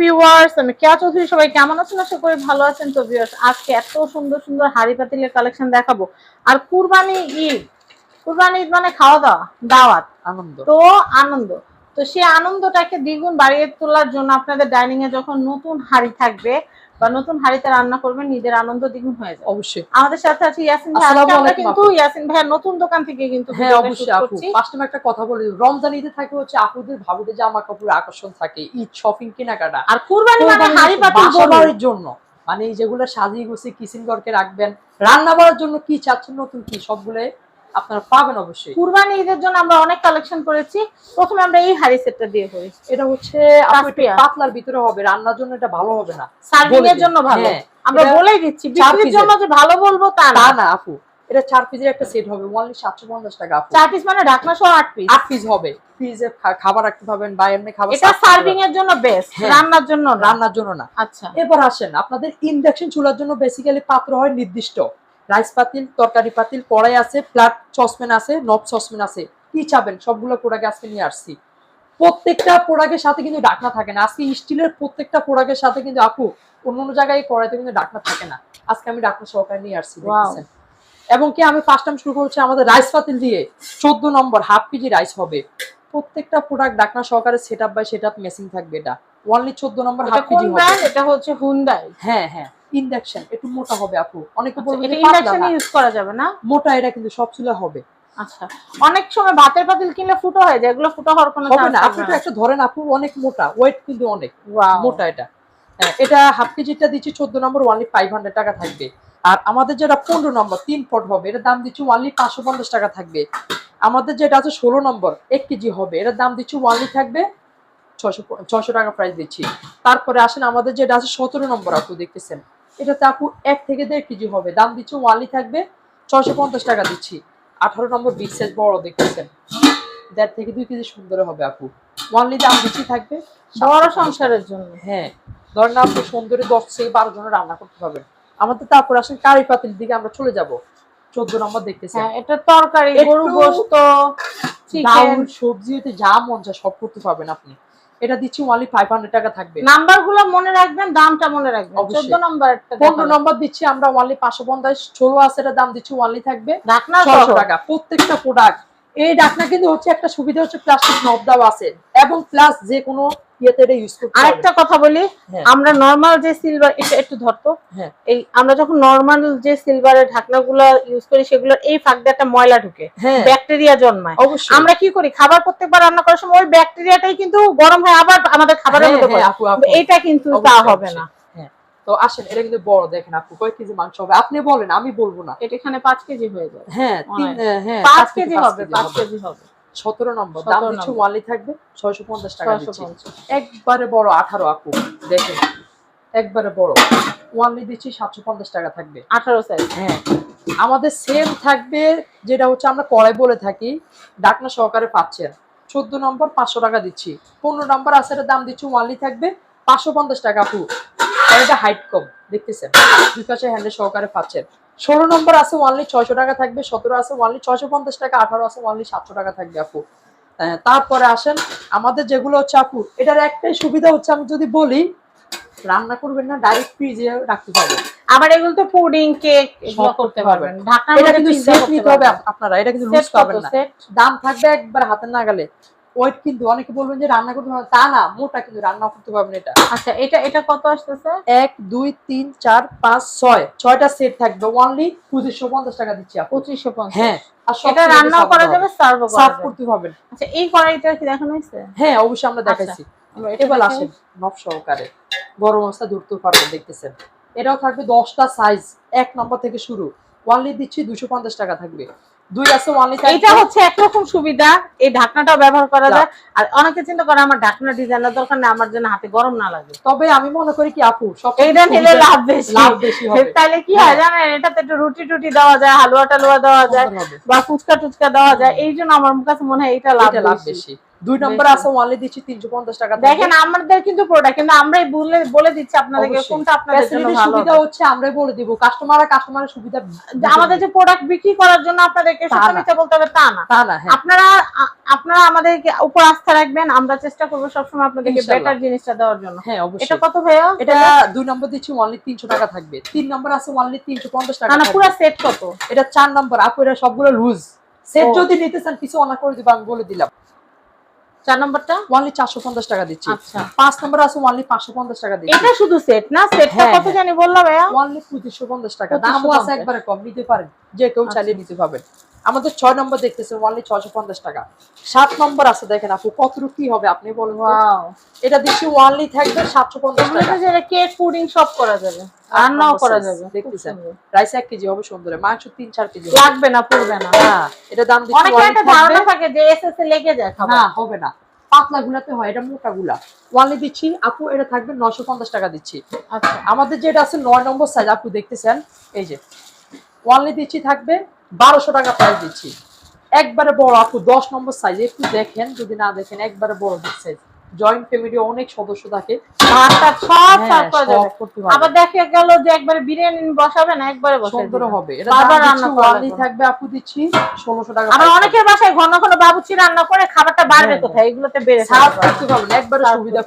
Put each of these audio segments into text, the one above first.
Viewers আমি কেয়া চৌধুরী সবাই কেমন আছেন? আশা করি ভালো আছেন। তো ভিউয়ার্স আজকে এত সুন্দর সুন্দর হাড়ি পাতিলের কালেকশন দেখাবো। আর কুরবানি ঈদ কুরবানি ঈদ মানে খাওয়া দাওয়া দাওয়াত। আনন্দ। তো আনন্দ। তো সেই আনন্দটাকে দ্বিগুণ বাড়িয়ে তোলার জন্য আপনাদের ডাইনিং এ যখন নতুন হাড়ি থাকবে বা নতুন হাড়িতে রান্না করবেন নিজের আনন্দ দ্বিগুণ হয়ে যাবে অবশ্যই। আমাদের সাথে আছে ইয়াসিন ভাই। আমরা কিন্তু ইয়াসিন ভাইয়ের নতুন দোকান থেকে কিন্তু হ্যাঁ অবশ্যই আপু। ফার্স্ট টাইম একটা কথা বলি রমজান ঈদে থাকে হচ্ছে আপুদের ভাবিদের জামা কাপড় আকর্ষণ থাকে ঈদ শপিং কেনাকাটা। আর কুরবানি মানে হাড়ি পাতিল বাসা জন্য। মানে এই যেগুলো সাজিয়ে গুছিয়ে কিচেন ঘরকে রাখবেন রান্না করার জন্য কি চাচ্ছেন নতুন কি সবগুলো আপনারা পাবেন অবশ্যই। কুরবানি ঈদের জন্য আমরা অনেক কালেকশন করেছি। প্রথমে আমরা এই হাড়ি সেটটা দিয়ে করি। এটা হচ্ছে। পাতলার ভিতরে হবে রান্নার জন্য এটা ভালো হবে না। সার্ভিং এর জন্য ভালো। হ্যাঁ, আমরা বলেই দিচ্ছি বিক্রির জন্য যে ভালো বলব তা না। না আপু। এটা চার পিসের একটা সেট হবে ওনলি সাতশো পঞ্চাশ টাকা আপু। চার পিস মানে ঢাকনা সহ আট পিস আট পিস হবে। ফ্রিজে খাবার রাখতে পাবেন বা এমনি খাবার এটা সার্ভিং এর জন্য বেস্ট হ্যাঁ। রান্নার জন্য রান্নার জন্য না। আচ্ছা। এবার আসেন আপনাদের ইন্ডাকশন চুলার জন্য বেসিক্যালি পাত্র হয় নির্দিষ্ট। রাইস পাতিল তরকারি পাতিল কড়াই আছে ফ্ল্যাট সসপ্যান আছে নব সসপ্যান আছে। কি চাবেন? সবগুলো প্রোডাক্ট আজকে নিয়ে আসছি। প্রত্যেকটা প্রোডাক্টের সাথে কিন্তু ডাকনা থাকে না। আজকে স্টিলের প্রত্যেকটা প্রোডাক্টের সাথে কিন্তু আপু অন্য অন্য জায়গায় কড়াইতে কিন্তু ডাকনা থাকে না। আজকে আমি ডাকনা সহকারে নিয়ে আসছি এবং কি আমি ফার্স্ট টাইম শুরু করছি আমাদের রাইস পাতিল দিয়ে। চোদ্দ নম্বর হাফ কেজি রাইস হবে। প্রত্যেকটা প্রোডাক্ট ডাকনা সহকারে set up by set up machine থাকবে এটা। ওনলি চোদ্দ নম্বর হাফ কেজি হবে। এটা হচ্ছে হুন্ডাই হ্যাঁ হ্যাঁ। ইন্ডাকশন একটু মোটা হবে আপু। অনেকে বলবে এটা ইন্ডাকশন ইউজ করা যাবে না? মোটা এটা কিন্তু সব চুলা হবে। আচ্ছা। অনেক সময় ভাতের পাতিল কিনলে ফুটো হয়ে যায় এগুলো ফুটো হওয়ার কোনো হবে না। আপনি তো একটা ধরেন আপু অনেক মোটা। ওয়েট কিন্তু অনেক। মোটা এটা। হ্যাঁ, এটা হাফ কেজিটা দিচ্ছি চোদ্দ নম্বর টাকা থাকবে। আর আমাদের যেটা পনেরো নম্বর তিন ফট হবে। এটার দাম দিচ্ছি ওয়ানলি পাঁচশো পঞ্চাশ টাকা থাকবে। আমাদের যেটা আছে ষোলো নম্বর এক কেজি হবে। এটার দাম দিচ্ছি ওয়ানলি থাকবে ছশো ছশো টাকা প্রাইস দিচ্ছি। তারপরে আসেন আমাদের যেটা আছে সতেরো নম্বর আপু দেখতেছেন। এটাতে আপু এক থেকে দেড় কেজি হবে। দাম দিচ্ছি ওয়ানলি থাকবে ছশো পঞ্চাশ টাকা দিচ্ছি। আঠারো নম্বর বিগ সাইজ বড় দেখতেছেন। দেড় থেকে দুই কেজি সুন্দর হবে আপু। ওয়ানলি দাম বেশি থাকবে বড় সংসারের জন্য। হ্যাঁ। ধরেন আপনি সুন্দরী দশ থেকে বারো জনের রান্না করতে পারবেন আমাদের তারপর আসেন কারি পাতিল দিকে আমরা চলে যাব। চোদ্দ নম্বর দেখতেছেন। হ্যাঁ এটা তরকারি গরু চিকেন সবজি হতে যা মন চায় সব করতে পারবেন আপনি। এটা দিচ্ছি ওয়ালি ফাইভ হান্ড্রেড টাকা থাকবে। নাম্বারগুলো মনে রাখবেন দামটা মনে রাখবেন। চোদ্দ নম্বর পনেরো নম্বর দিচ্ছি আমরা ওয়ালি পাঁচশো পঞ্চাশ ষোলো আছে এটা দাম দিচ্ছি অনলি থাকবে। ঢাকনা ছশো টাকা প্রত্যেকটা প্রোডাক্ট এই ডাকনা কিন্তু হচ্ছে একটা সুবিধা হচ্ছে প্লাস্টিক নব দাও আছে। এবং প্লাস যে কোনো ইয়েতে এটা ইউজ করতে আরেকটা কথা বলি হ্যাঁ। আমরা নরমাল যে সিলভার এটা একটু ধরতো। হ্যাঁ। এই আমরা যখন নরমাল যে সিলভারের ঢাকনাগুলো ইউজ করি সেগুলোর এই ফাঁক দিয়ে একটা ময়লা ঢুকে হ্যাঁ। ব্যাকটেরিয়া জন্মায়। অবশ্যই। আমরা কি করি? খাবার প্রত্যেকবার রান্না করার সময় ওই ব্যাকটেরিয়াটাই কিন্তু গরম হয়ে আবার আমাদের খাবারের মধ্যে। কিন্তু এটা কিন্তু তা হবে না। তো আসেন এটা কিন্তু বড় দেখেন আপু কয় কেজি মাংস হবে? আপনি বলেন আমি বলব না। এটা এখানে পাঁচ কেজি হয়ে যাবে। হ্যাঁ হ্যাঁ পাঁচ কেজি হবে পাঁচ কেজি হবে। সতেরো নম্বর। দাম 17 দিচ্ছি ওয়ানলি থাকবে ছয়শো পঞ্চাশ টাকা দিচ্ছি। একবারে বড় আঠারো আপু দেখেন। একবারে বড়। ওয়ানলি দিচ্ছি সাতশো পঞ্চাশ টাকা থাকবে। আঠারো সাইজ। হ্যাঁ। আমাদের সেম থাকবে যেটা হচ্ছে আমরা কড়াই বলে থাকি ডাকনা সহকারে পাচ্ছেন চোদ্দ নম্বর পাঁচশো টাকা দিচ্ছি। পনেরো নম্বর আছে দাম দিচ্ছি ওয়ানলি থাকবে পাঁচশো পঞ্চাশ টাকা আপু। এটা হাইট কম দেখতেছেন? দুই পাশে হ্যান্ডেল সহকারে পাচ্ছেন ষোলো নম্বর আছে ওয়ানলি ছয়শো টাকা থাকবে সতেরো আছে ওয়ানলি ছয়শো পঞ্চাশ টাকা আঠারো আছে ওয়ানলি সাতশো টাকা থাকবে আপু। তারপরে আসেন আমাদের যেগুলো হচ্ছে আপু এটার একটাই সুবিধা হচ্ছে আমি যদি বলি রান্না করবেন না ডাইরেক্ট ফ্রিজে রাখতে পারবেন। আবার এগুলো তো পুডিং কেক সব করতে পারবেন। ঢাকনার এটা কিন্তু সেট নিতে হবে আপনারা এটা কিন্তু লুজ পাবেন না। দাম থাকবে একবার হাতের নাগালে। ওয়েট কিন্তু অনেকে বলবেন যে রান্না করতে পারবেন তা না মোটা কিন্তু রান্না করতে পারবেন এটা। আচ্ছা এটা এটা কত আসতেছে? এক দুই তিন চার পাঁচ ছয়। ছয়টা সেট থাকবে ওনলি পঁচিশশো পঞ্চাশ টাকা দিচ্ছি পঁচিশশো পঞ্চাশ। হ্যাঁ। এটা রান্নাও করা যাবে সার্ভও সার্ভ করতে পারবেন আচ্ছা এই কড়াইটা কি দেখানো হয়েছে? হ্যাঁ অবশ্যই আমরা দেখাইছি এবার আসেন নব সহকারে। গরম অবস্থা ধরতে পারবেন দেখতেছেন। এটাও থাকবে দশটা সাইজ এক নম্বর থেকে শুরু। ওয়ানলি দিচ্ছি দুশো পঞ্চাশ টাকা থাকবে। দুই আছে ওয়ানলি এইটা হচ্ছে একরকম সুবিধা এই ঢাকনাটাও ব্যবহার করা যায়। আর অনেকে চিন্তা করে আমার ঢাকনা ডিজাইনের দরকার নেই আমার জন্য হাতে গরম না লাগে। তবে আমি মনে করি কি আপু সব এইটা নিলে লাভ বেশি। লাভ বেশি হবে। তাইলে কি হয় হ্যাঁ। জানেন এটাতে একটু রুটি টুটি দেওয়া যায় হালুয়া টালুয়া দেওয়া যায় বা ফুচকা টুচকা দেওয়া যায় এই জন্য আমার কাছে মনে হয় এটা লাভ বেশি। দুই নম্বর। আছে ওয়ানলি দিচ্ছি তিনশো পঞ্চাশ টাকা দেখেন আমাদের কিন্তু প্রোডাক্ট কিন্তু আমরাই বলে বলে দিচ্ছি আপনাদেরকে কোনটা আপনাদের জন্য ভালো সুবিধা হচ্ছে আমরাই বলে দিব। কাস্টমাররা কাস্টমারের সুবিধা আমাদের যে প্রোডাক্ট বিক্রি করার জন্য আপনাদেরকে মিথ্যা বলতে হবে তা না। তা না হ্যাঁ। আপনারা আপনারা আমাদেরকে উপর আস্থা রাখবেন। আমরা চেষ্টা করব সবসময় আপনাদেরকে বেটার জিনিসটা দেওয়ার জন্য। হ্যাঁ এটা অবশ্যই কত ভাইয়া? এটা দুই নম্বর দিচ্ছি ওয়ানলি তিনশো টাকা থাকবে। তিন নম্বর আছে ওয়ানলি তিনশো পঞ্চাশ টাকা না পুরো সেট কত? এটা চার নম্বর আপু এটা সবগুলো লুজ সেট যদি নিতে চান কিছু অনার করে দিব আমি বলে দিলাম। চার নম্বরটা? ওয়ানলি চারশো পঞ্চাশ টাকা দিচ্ছি। আচ্ছা। পাঁচ নম্বর আছে ওয়ানলি পাঁচশো পঞ্চাশ টাকা দিচ্ছি। এটা শুধু সেট না? সেটটা হ্যাঁ, কত হ্যাঁ। জানি বললা ভাইয়া? পঁচিশশো পঞ্চাশ টাকা। দাম আছে একবারে কম। নিতে পারেন। যে কেউ চাইলে আচ্ছা। নিতে পারবেন আমাদের ছয় নম্বর দেখতেছেন ওয়ানলি ছশো পঞ্চাশ টাকা। সাত নম্বর আছে দেখেন আপু কতটুকু কি হবে আপনি বলুন। এটা দিচ্ছি ওয়ানলি থাকবে সাতশো পঞ্চাশ টাকা। কেক পুডিং সব করা যাবে রান্নাও করা যাবে। দেখতেছেন। রাইস এক কেজি হবে সুন্দর মাংস তিন চার কেজি। লাগবে না পড়বে না। হ্যাঁ এটা দাম দিচ্ছি অনেকের only একটা থাকবে- ধারণা থাকে যে এসএসএ লেগে যায় না হবে না। পাতলা গুলাতে হয় এটা মোটা গুলা। ওয়ানলি দিচ্ছি আপু এটা থাকবে নশো পঞ্চাশ টাকা দিচ্ছি। আচ্ছা। আমাদের যেটা আছে নয় নম্বর সাইজ আপু দেখতেছেন? এই যে। ওয়ানলি দিচ্ছি থাকবে বারোশো টাকা প্রাইস দিচ্ছি। একবারে বড় আপু দশ নম্বর সাইজ একটু দেখেন যদি না দেখেন একবারে বড় সাইজ জয়েন্ট ফ্যামিলি অনেক সদস্য থাকে। হ্যাঁ। আবার দেখে গেল যে একবারে বিরিয়ানি বসাবে না একবারে সুন্দর হবে। দিচ্ছি। থাকবে আপু দিচ্ছি ষোলোশো টাকা আবার অনেকের বাসায় ঘন ঘন বাবুচি রান্না করে খাবারটা বাড়বে হ্যাঁ, কোথায়? এগুলোতে বেড়ে একবারে সুবিধা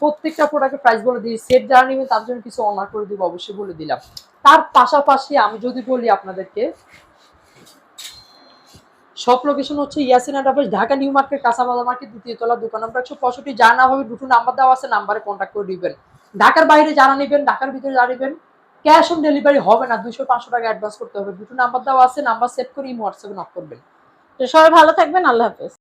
প্রত্যেকটা প্রোডাক্টের প্রাইস বলে দিই সেট যারা নেবেন তার জন্য কিছু অনার করে দিব অবশ্যই বলে দিলাম। তার পাশাপাশি আমি যদি বলি আপনাদেরকে সব লোকেশন হচ্ছে ইয়াসিন আডাবাস ঢাকা, নিউ মার্কেট, কাঁচাবাজার মার্কেট, দ্বিতীয় তলা, দোকান নম্বর একশো পঁয়ষট্টি। যা না হবে দুটো নাম্বার দেওয়া আছে নাম্বারে কন্ট্যাক্ট করে দিবেন। ঢাকার বাইরে যারা নেবেন, ঢাকার ভিতরে যারা নেবেন ক্যাশ অন ডেলিভারি হবে না দুশো পাঁচশো টাকা অ্যাডভান্স করতে হবে। দুটো নাম্বার দেওয়া আছে নাম্বার সেভ করে ইমো হোয়াটসঅ্যাপে নক করবেন। তো সবাই ভালো থাকবেন, আল্লাহ হাফেজ।